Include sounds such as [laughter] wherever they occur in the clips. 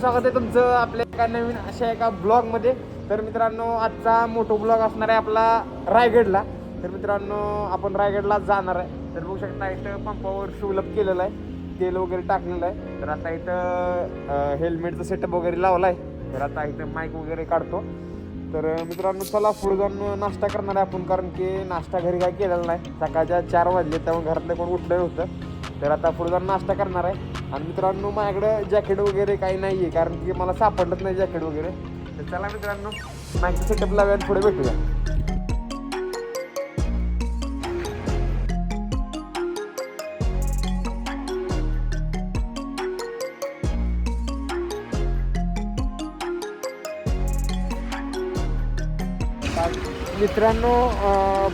स्वागत आहे तुमचं आपल्या एका नवीन अशा एका ब्लॉगमध्ये तर मित्रांनो आजचा मोठो ब्लॉग असणार आहे आपला रायगडला. तर मित्रांनो आपण रायगडला जाणार आहे. तर बघू शकता इथं पंपावर शुलप केलेलं आहे. तेल वगैरे टाकलेलं आहे. तर आता इथं हेल्मेटचं सेटअप वगैरे लावला आहे तर आता इथं माईक वगैरे काढतो. तर मित्रांनो चला पुढे जाऊन नाश्ता करणार आहे आपण कारण की नाश्ता घरी काय केलेला नाही. सकाळच्या चार वाजले त्यामुळे घरातलं कोण उठलं होतं तर आता पुढे जाऊन नाश्ता करणार आहे. आणि मित्रांनो माझ्याकडं जॅकेट वगैरे काही नाही आहे कारण की मला सापडलंच नाही जॅकेट वगैरे. तर चला मित्रांनो माहिती सेटअप लावूया आणि पुढे भेटूया. मित्रांनो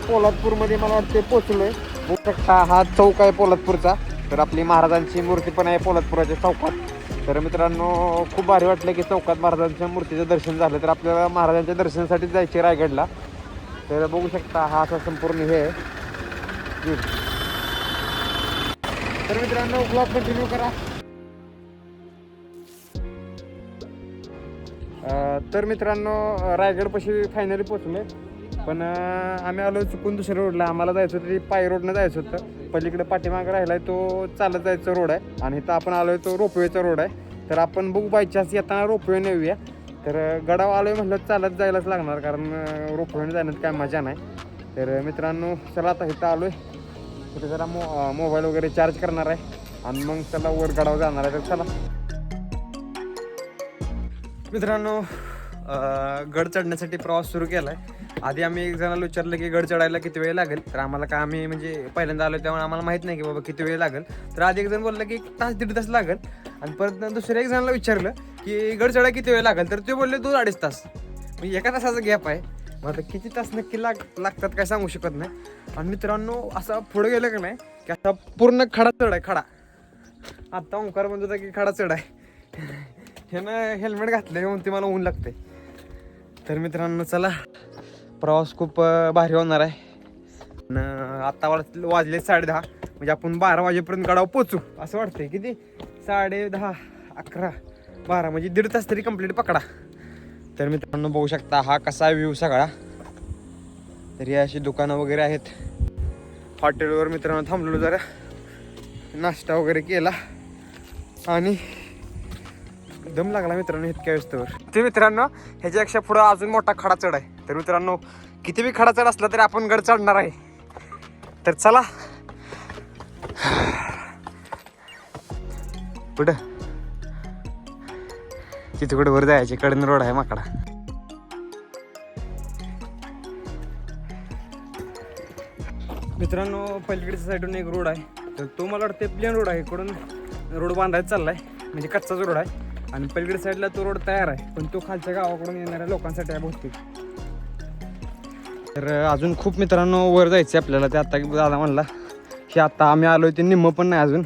पोलादपूरमध्ये मला वाटते पोचलो आहे हा चौक आहे पोलादपूरचा. तर आपली महाराजांची मूर्ती पण आहे पोलादपुराच्या चौकात. तर मित्रांनो खूप भारी वाटलं की चौकात महाराजांच्या मूर्तीचं दर्शन झालं. तर आपल्याला महाराजांच्या दर्शनासाठी जायचे रायगडला. तर बघू शकता हा असा संपूर्ण हे आहे. तर मित्रांनो ब्लॉग कंटिन्यू करा. तर मित्रांनो रायगडपाशी फायनली पोचले पण आम्ही आलो चुकून दुसऱ्या रोडला आम्हाला जायचं होतं पाय रोडनं जायचं होतं. पलीकडे पाठीमागं राहिलाय तो चालत जायचा रोड आहे. आणि इथं आपण आलोय तो रोपवेचा रोड आहे. तर आपण बघू बाय चान्स येताना रोपवे नेऊया तर गडाव गडाव आलोय म्हटलं चालत जायलाच लागणार. कारण रोपवेने जाण्यात काय मजा नाही. तर मित्रांनो चला आता इथं आलोय. तिथे जरा मो मोबाईल वगैरे चार्ज करणार आहे. आणि मग चला वर गडाव जाणार आहे. तर चला. मित्रांनो गड चढण्यासाठी प्रवास सुरू केला आहे आधी आम्ही एक जणाला विचारलं की गड चढायला किती वेळ लागेल? तर आम्हाला काय आम्ही म्हणजे पहिल्यांदा आलो त्यामुळे आम्हाला माहीत नाही की बाबा किती वेळ लागेल. तर आधी एक जण बोललं की एक तास दीड तास लागेल. आणि परत दुसऱ्या एक जणाला विचारलं की गड चढायला किती वेळ लागेल? तर ते बोलले दोन अडीच तास. म्हणजे एका तासाचा गॅप आहे. मग आता किती तास नक्की लाग लागतात काय सांगू शकत नाही. आणि मित्रांनो असं पुढे गेलं का नाही की आता पूर्ण खडा चढ आहे खडा. आत्ता ओंकार म्हणत होता की खडा चढ आहे. [laughs] ह्यानं हेल्मेट घातलं म्हणून ते मला ऊन लागते तर मित्रांनो चला. प्रवास खूप भारी होणार आहे. न आता वाजले साडे दहा म्हणजे आपण बारा वाजेपर्यंत गडावर पोचू असं वाटतंय. किती? साडे दहा अकरा बारा. म्हणजे दीड तास तरी कंप्लीट पकडा. तर मित्रांनो बघू शकता हा कसा व्ह्यू सगळा. तरी अशी दुकानं वगैरे आहेत. हॉटेलवर मित्रांनो थांबलो जरा. नाश्ता वगैरे केला. आणि दम लागला मित्रांनो इतक्या व्यस्तवर ते मित्रांनो ह्याच्यापेक्षा पुढं अजून मोठा खडा चढ आहे. तर मित्रांनो किती बी खडा चढ असला तरी आपण गड चढणार आहे. तर चला. कुठं? तिथे कुठं वर जायचे कडन रोड आहे माकडा. मित्रांनो पलीकडच्या साईडून एक रोड आहे. तर तो मला वाटतं प्लेन रोड आहे. इकडून रोड बांधायचा चाललाय. म्हणजे कच्चाच रोड आहे. आणि पलीकडे साईडला तो रोड तयार आहे. पण तो खालच्या गावाकडून येणाऱ्या लोकांसाठी आहे बहुतेक. तर अजून खूप मित्रांनो वर जायचं आपल्याला ते आता दादा म्हणला की आता आम्ही आलो ते निम्म पण नाही अजून.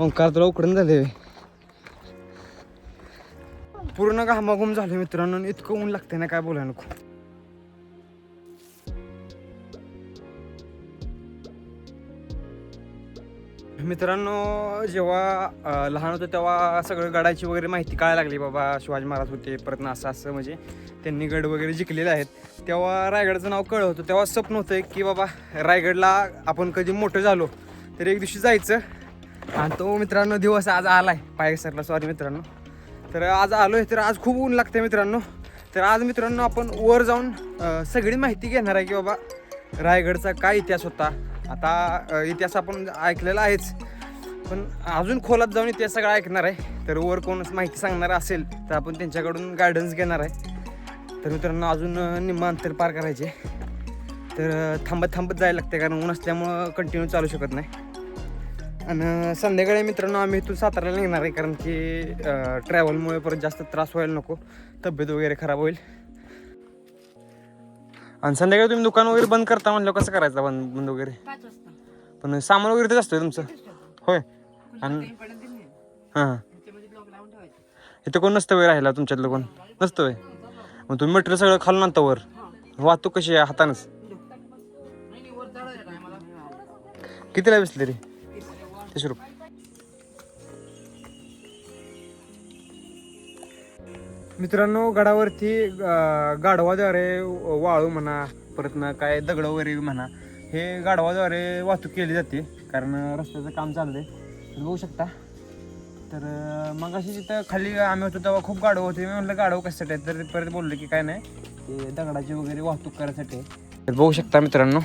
ओंकार तुला उकडून झाले पूर्ण घामाघूम झाले मित्रांनो इतकं ऊन लागते ना काय बोलायला नको. मित्रांनो जेव्हा लहान होतो तेव्हा सगळं गडाची वगैरे माहिती कळायला लागली बाबा शिवाजी महाराज होते परत असं असं म्हणजे. त्यांनी गड वगैरे जिंकलेले आहेत. तेव्हा रायगडचं नाव कळलं होतं. तेव्हा स्वप्न होतं की बाबा रायगडला आपण कधी मोठं झालो तर एक दिवशी जायचं. आणि तो मित्रांनो दिवस आज आलाय. पाय सरला सॉरी मित्रांनो. तर आज आलोय तर आज खूप ऊन लागते मित्रांनो. तर आज मित्रांनो आपण वर जाऊन सगळी माहिती घेणार आहे की बाबा रायगडचा काय इतिहास होता. आता इतिहास आपण ऐकलेला आहेच. पण अजून खोलात जाऊन इतिहास सगळा ऐकणार आहे. तर वर कोण माहिती सांगणार असेल तर आपण त्यांच्याकडून गायडन्स घेणार आहे. तर मित्रांनो अजून निम्म अंतर पार करायचे. तर थांबत थांबत जायला लागते कारण ऊन असल्यामुळं कंटिन्यू चालू शकत नाही. आणि संध्याकाळी मित्रांनो आम्ही इथून साताऱ्याला निघणार आहे कारण की ट्रॅव्हलमुळे परत जास्त त्रास व्हायला नको. तब्येत वगैरे खराब होईल. आणि संध्याकाळी तुम्ही दुकान वगैरे बंद करता म्हणलं कसं करायचं बंद बंद वगैरे? पण सामान वगैरे तेच असतं तुमचं? होय. आणि. हां. ठेवायचं. इथं कोण नसतं वगैरे राहिला तुमच्यातलं कोण? नसतं वय? मग तुम्ही मटेरियल सगळं खाल ना वर. वाहतूक कशी आहे हातानच? कितीला बसले रे तीसशे रुपये. मित्रांनो गडावरती गाढवाद्वारे वाळू म्हणा परत ना काय दगड वगैरे म्हणा हे गाढवाद्वारे वाहतूक केली जाते. कारण रस्त्याचं काम चाललंय. तुम्ही बघू शकता. तर मग अशी तिथं खाली आम्ही होतो तेव्हा खूप गाढव होते. मी म्हटलं गाढव कशासाठी तर परत बोललो की काय नाही ते दगडाची वगैरे वाहतूक करायसाठी आहे. तर बघू शकता मित्रांनो.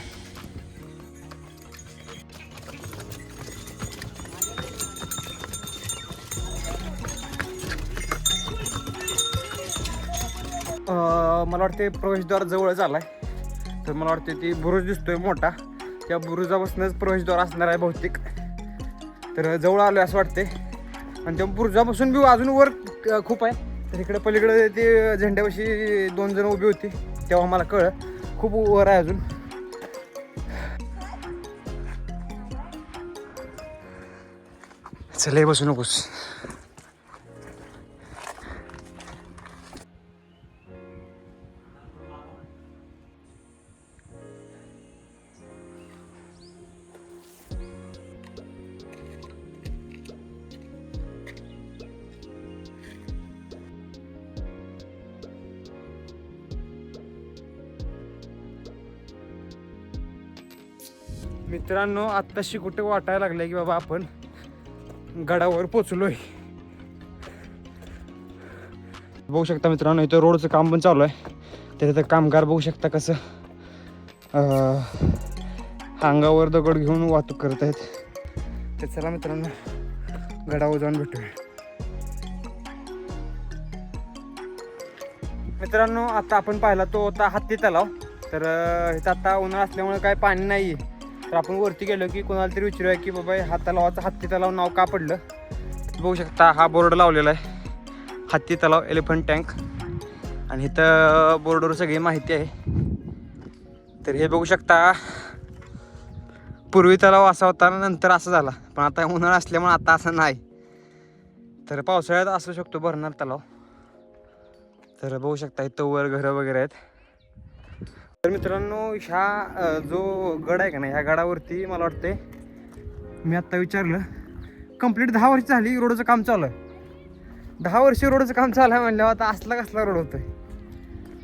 अं, मला वाटते प्रवेशद्वार जवळच आलाय. तर मला वाटते ती बुरुज दिसतोय मोठा. त्या बुरुजापासूनच प्रवेशद्वार असणार आहे बहुतेक. तर जवळ आलो असं वाटते आणि त्या बुरुजापासून बी अजून वर खूप आहे. तर इकडे पलीकडे ते झेंड्यापाशी दोन जण उभी होती तेव्हा मला कळलं. खूप वर आहे अजून. चले हे बसू नकोस. मित्रांनो आत्ताशी कुठे वाटायला लागलंय की बाबा आपण गडावर पोचलोय. बघू शकता मित्रांनो इथं रोडचं काम पण चालू आहे. तर इथं कामगार बघू शकता कसं अंगावर दगड घेऊन वाहतूक करत आहेत. तर चला मित्रांनो गडावर जाऊन भेटूया. मित्रांनो आता आपण पाहिला तो होता हत्ती तलाव. तर इथं आता उन्हाळा असल्यामुळे काय पाणी नाही आहे तर आपण वरती गेलो की कोणाला तरी विचारूया की बाबा हा तलावाचं हत्ती तलाव नाव का पडलं? बघू शकता हा बोर्ड लावलेला आहे. हत्ती तलाव एलिफंट टँक आणि इथं बोर्डवर सगळी माहिती आहे. तर हे बघू शकता पूर्वी तलाव असा होता नंतर असं झाला. पण आता उन्हाळा असल्यामुळे आता असं नाही. तर पावसाळ्यात असू शकतो भरणार तलाव. तर बघू शकता इथं वर घरं वगैरे आहेत. तर मित्रांनो ह्या जो गड आहे का नाही ह्या गडावरती मला वाटते मी आत्ता विचारलं कंप्लीट दहा वर्ष झाली रोडचं काम चालू आहे. दहा वर्ष रोडचं काम चालू आहे म्हणल्यावर आता असला कसला रोड होतोय.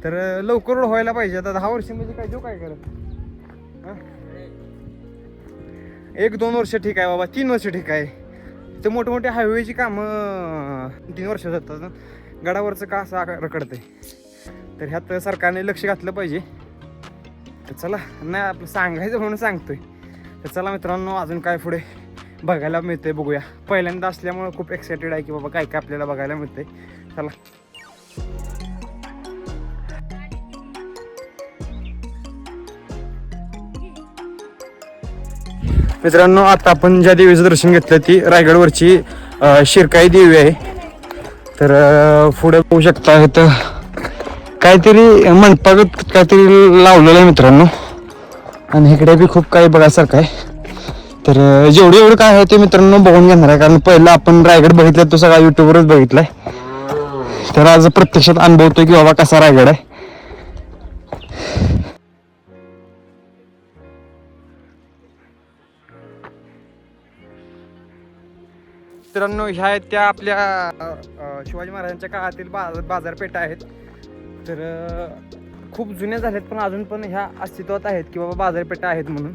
तर लवकर रोड व्हायला पाहिजे. आता दहा वर्ष म्हणजे काय जो काय करत? एक दोन वर्ष ठीक आहे बाबा तीन वर्ष ठीक आहे. ते मोठे मोठे हायवेची कामं तीन वर्ष जातात गडावरचं का असं रकडतंय तर ह्यात सरकारने लक्ष घातलं पाहिजे. तर चला नाही आपलं सांगायचं म्हणून सांगतोय. तर चला मित्रांनो अजून काय पुढे बघायला मिळतंय बघूया. पहिल्यांदा असल्यामुळे खूप एक्सायटेड आहे की बाबा काय काय आपल्याला बघायला मिळतंय. चला. मित्रांनो आता आपण ज्या देवीचं दर्शन घेतलं ती रायगडवरची शिरकाई देवी आहे. तर पुढे बघू शकता इथं काहीतरी मंडपागत काहीतरी लावलेलं आहे मित्रांनो. आणि इकडे बी खूप काही बघायसारखं आहे. तर जेवढी एवढं काय आहे ते मित्रांनो बघून घेणार आहे. कारण पहिला आपण रायगड बघितला तो सगळा युट्यूबवरच बघितलाय. तर आज प्रत्यक्षात अनुभवतोय की बाबा कसा रायगड आहे. मित्रांनो ह्या आहेत त्या आपल्या शिवाजी महाराजांच्या काळातील बाजार बाजारपेठा आहेत. तर खूप जुन्या झाल्यात पण अजून पण ह्या अस्तित्वात आहेत की बाबा बाजारपेठा आहेत म्हणून.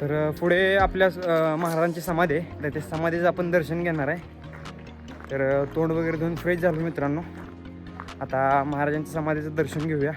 तर पुढे आपल्या महाराजांची समाधी आहे. तर त्या समाधीचं आपण दर्शन घेणार आहे. तर तोंड वगैरे धुवून फ्रेश झालो मित्रांनो. आता महाराजांच्या समाधीचं दर्शन घेऊया.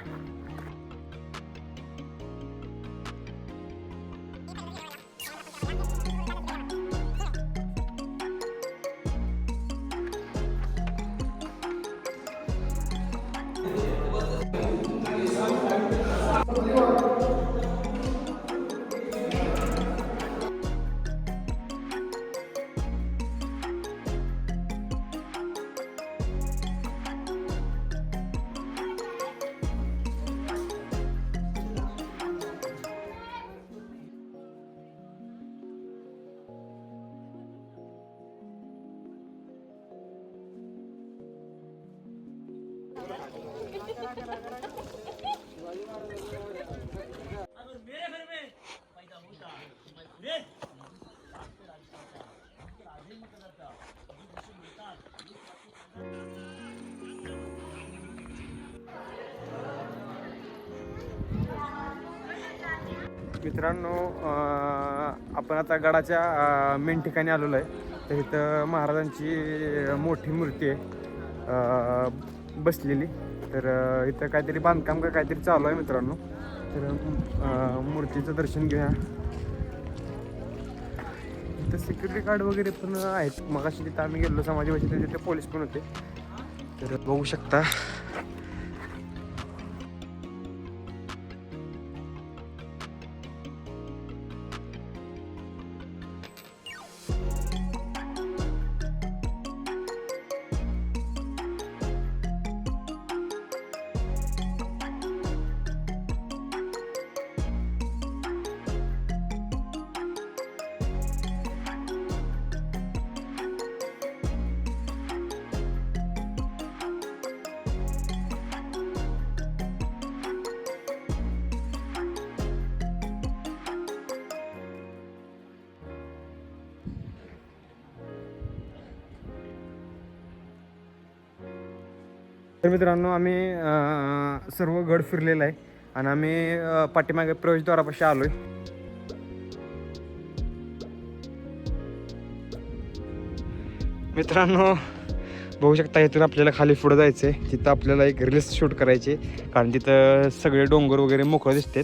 मित्रांनो आपण आता गडाच्या मेन ठिकाणी आलेलो आहे. तर इथं महाराजांची मोठी मूर्ती आहे. बसलेली. तर इथं काहीतरी बांधकाम का काहीतरी चालू आहे मित्रांनो. तर मूर्तीचं दर्शन घ्या इथं सिक्युरिटी गार्ड वगैरे पण आहेत. मग अशी तिथं आम्ही गेलो समाजवाशी तिथे पोलीस पण होते. तर बघू शकता. तर मित्रांनो आम्ही सर्व गड फिरलेलं आहे आणि आम्ही पाठीमागे प्रवेशद्वारापाशी आलोय. मित्रांनो बघू शकता इथून आपल्याला खाली पुढं जायचं आहे तिथं आपल्याला एक रिल्स शूट करायचे कारण तिथं सगळे डोंगर वगैरे मोकळं दिसतात.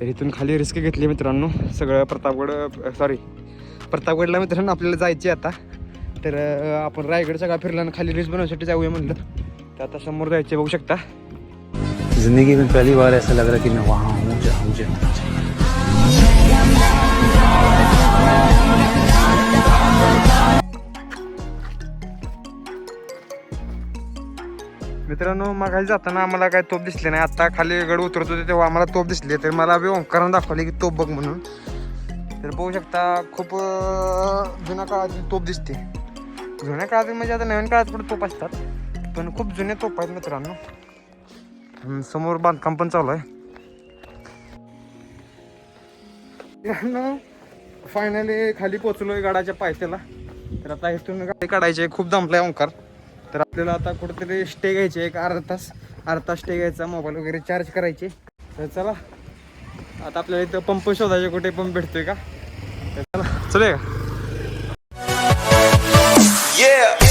तर इथून खाली रिस्क घेतली मित्रांनो. सगळं प्रतापगड सॉरी प्रतापगडला मित्रांनो आपल्याला जायचे आता. तर आपण रायगड सगळा फिरला आणि खाली रिस्क बनवण्यासाठी जाऊया म्हणलं. तर आता समोर जायचे बघू शकता. जिंदगी में पहली बार ऐसा लग रहा कि मैं वहाँ हूँ जहाँ मुझे मित्रांनो मागायला जाताना आम्हाला काय तोप दिसले नाही. आता खाली गड उतरत होते तेव्हा आम्हाला तोप दिसली. तर मला बी ओंकारानं दाखवले की तोप बघ म्हणून. तर बघू शकता खूप जुन्या काळातली तोप दिसते. जुन्या काळात म्हणजे आता नवीन काळात पण तोप असतात. पण खूप जुने तोप आहेत मित्रांनो. समोर बांधकाम पण चालू आहे. फायनली खाली पोचलोय गाडाच्या पायथ्याला. तर आता इथून गाडी काढायची आहे खूप दमलाय ओंकार. तर आपल्याला आता कुठेतरी स्टे घ्यायचे एक अर्धा तास. अर्धा तास स्टे घ्यायचा मोबाईल वगैरे चार्ज करायचे. तर चला आता आपल्याला इथं पंप शोधायचे कुठे पंप भेटतोय का? चला. चलूया का? Yeah!